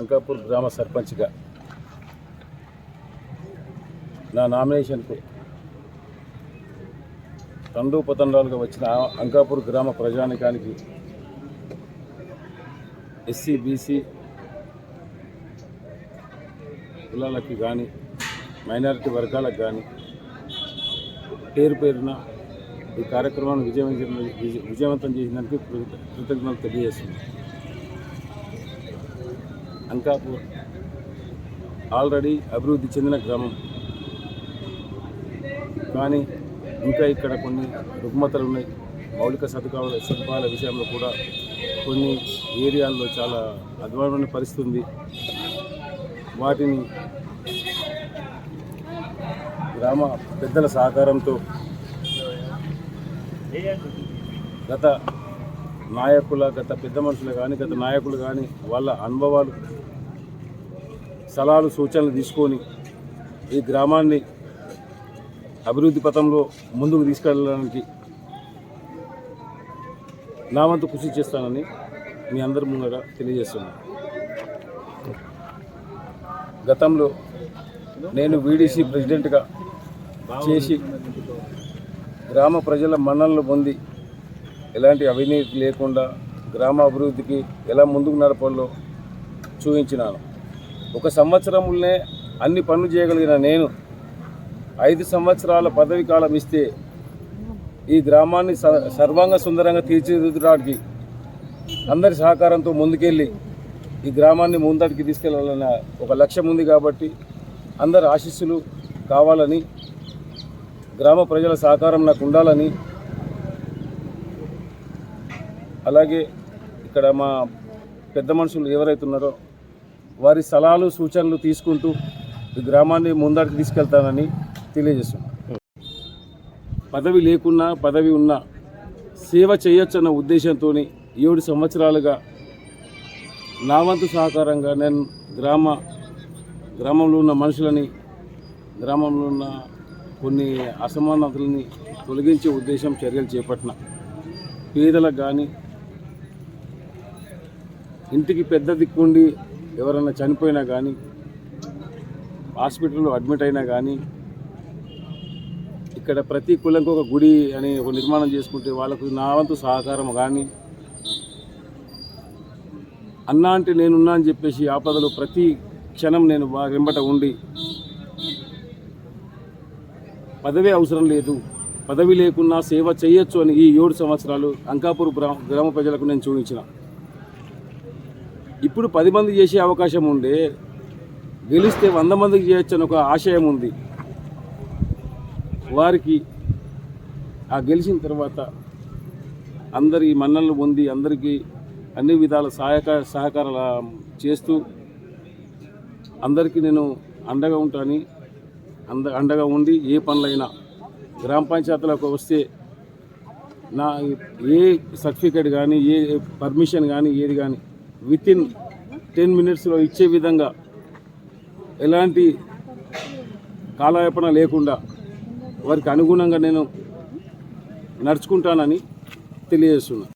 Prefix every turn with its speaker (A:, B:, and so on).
A: అంకాపూర్ గ్రామ సర్పంచ్గా నా నామినేషన్కు తండోపతండాలుగా వచ్చిన అంకాపూర్ గ్రామ ప్రజానికానికి ఎస్సీ బీసీ కులాలకి కానీ మైనారిటీ వర్గాలకు కానీ పేరు పేరున ఈ కార్యక్రమాన్ని విజయవంతం విజయవంతం చేసినందుకు కృతజ్ఞతలు తెలియజేస్తున్నాను. అంకాపూర్ ఆల్రెడీ అభివృద్ధి చెందిన గ్రామం. కానీ ఇంకా ఇక్కడ కొన్ని రుగ్మతలు ఉన్నాయి. మౌలిక సదుపాయాల సదుపాయాల విషయంలో కూడా కొన్ని ఏరియాల్లో చాలా అధ్వానమైన పరిస్థితి ఉంది. వాటిని గ్రామ పెద్దల సహకారంతో గత నాయకుల గత పెద్ద మనుషులు కానీ గత నాయకులు కానీ వాళ్ళ అనుభవాలు సలహాలు సూచనలు తీసుకొని ఈ గ్రామాన్ని అభివృద్ధి పథంలో ముందుకు తీసుకెళ్ళడానికి నా వంతు కృషి చేస్తానని మీ అందరి ముందర తెలియజేస్తున్నాను. గతంలో నేను వీడీసీ ప్రెసిడెంట్గా చేసి గ్రామ ప్రజల మన్ననలు పొంది ఎలాంటి అవినీతి లేకుండా గ్రామ అభివృద్ధికి ఎలా ముందుకు నడపాలో చూపించినాను. ఒక సంవత్సరంలోనే అన్ని పనులు చేయగలిగిన నేను ఐదు సంవత్సరాల పదవి కాలం ఇస్తే ఈ గ్రామాన్ని స- సర్వాంగ సుందరంగా తీర్చిదిద్దడానికి అందరి సహకారంతో ముందుకెళ్ళి ఈ గ్రామాన్ని ముందటికి తీసుకెళ్ళాలన్న ఒక లక్ష్యం ఉంది కాబట్టి అందరి ఆశీస్సులు కావాలని గ్రామ ప్రజల సహకారం నాకు ఉండాలని అలాగే ఇక్కడ మా పెద్ద మనుషులు ఎవరైతే ఉన్నారో వారి సలహాలు సూచనలు తీసుకుంటూ గ్రామాన్ని ముందరికి తీసుకెళ్తానని తెలియజేస్తున్నాను పదవి లేకున్నా పదవి ఉన్నా సేవ చేయొచ్చన్న ఉద్దేశంతో ఏడు సంవత్సరాలుగా నా వంతు సహకారంగా నేను గ్రామ గ్రామంలో ఉన్న మనుషులని గ్రామంలో ఉన్న కొన్ని అసమానతలని తొలగించే ఉద్దేశం చర్యలు చేపట్టిన పేదలకు కానీ ఇంటికి పెద్ద దిక్కుండి ఎవరైనా చనిపోయినా కానీ హాస్పిటల్లో అడ్మిట్ అయినా కానీ ఇక్కడ ప్రతి కులంకి ఒక గుడి అని ఒక నిర్మాణం చేసుకుంటే వాళ్ళకు నా వంతు సహకారం కానీ అన్నా అంటే నేనున్నా అని చెప్పేసి ఆపదలో ప్రతి క్షణం నేను వెంబట ఉండి పదవి అవసరం లేదు పదవి లేకున్నా సేవ చేయొచ్చు అని ఈ ఏడు సంవత్సరాలు అంకాపూర్ గ్రామ ప్రజలకు నేను చూపించిన. ఇప్పుడు పది మంది చేసే అవకాశం ఉండే గెలిస్తే వంద మందికి చేయొచ్చు అని ఒక ఆశయం ఉంది. వారికి ఆ గెలిచిన తర్వాత అందరి మన్నలు పొంది అందరికీ అన్ని విధాల సహాయక సహకారాలు చేస్తూ అందరికీ నేను అండగా ఉంటాను. అంద అండగా ఉండి ఏ పనులైనా గ్రామ పంచాయతీలకు వస్తే నా ఏ సర్టిఫికేట్ కానీ ఏ పర్మిషన్ కానీ ఏది కానీ విత్ ఇన్ టెన్ మినిట్స్లో ఇచ్చే విధంగా ఎలాంటి కాలయాపన లేకుండా వారికి అనుగుణంగా నేను నడుచుకుంటానని తెలియజేస్తున్నాను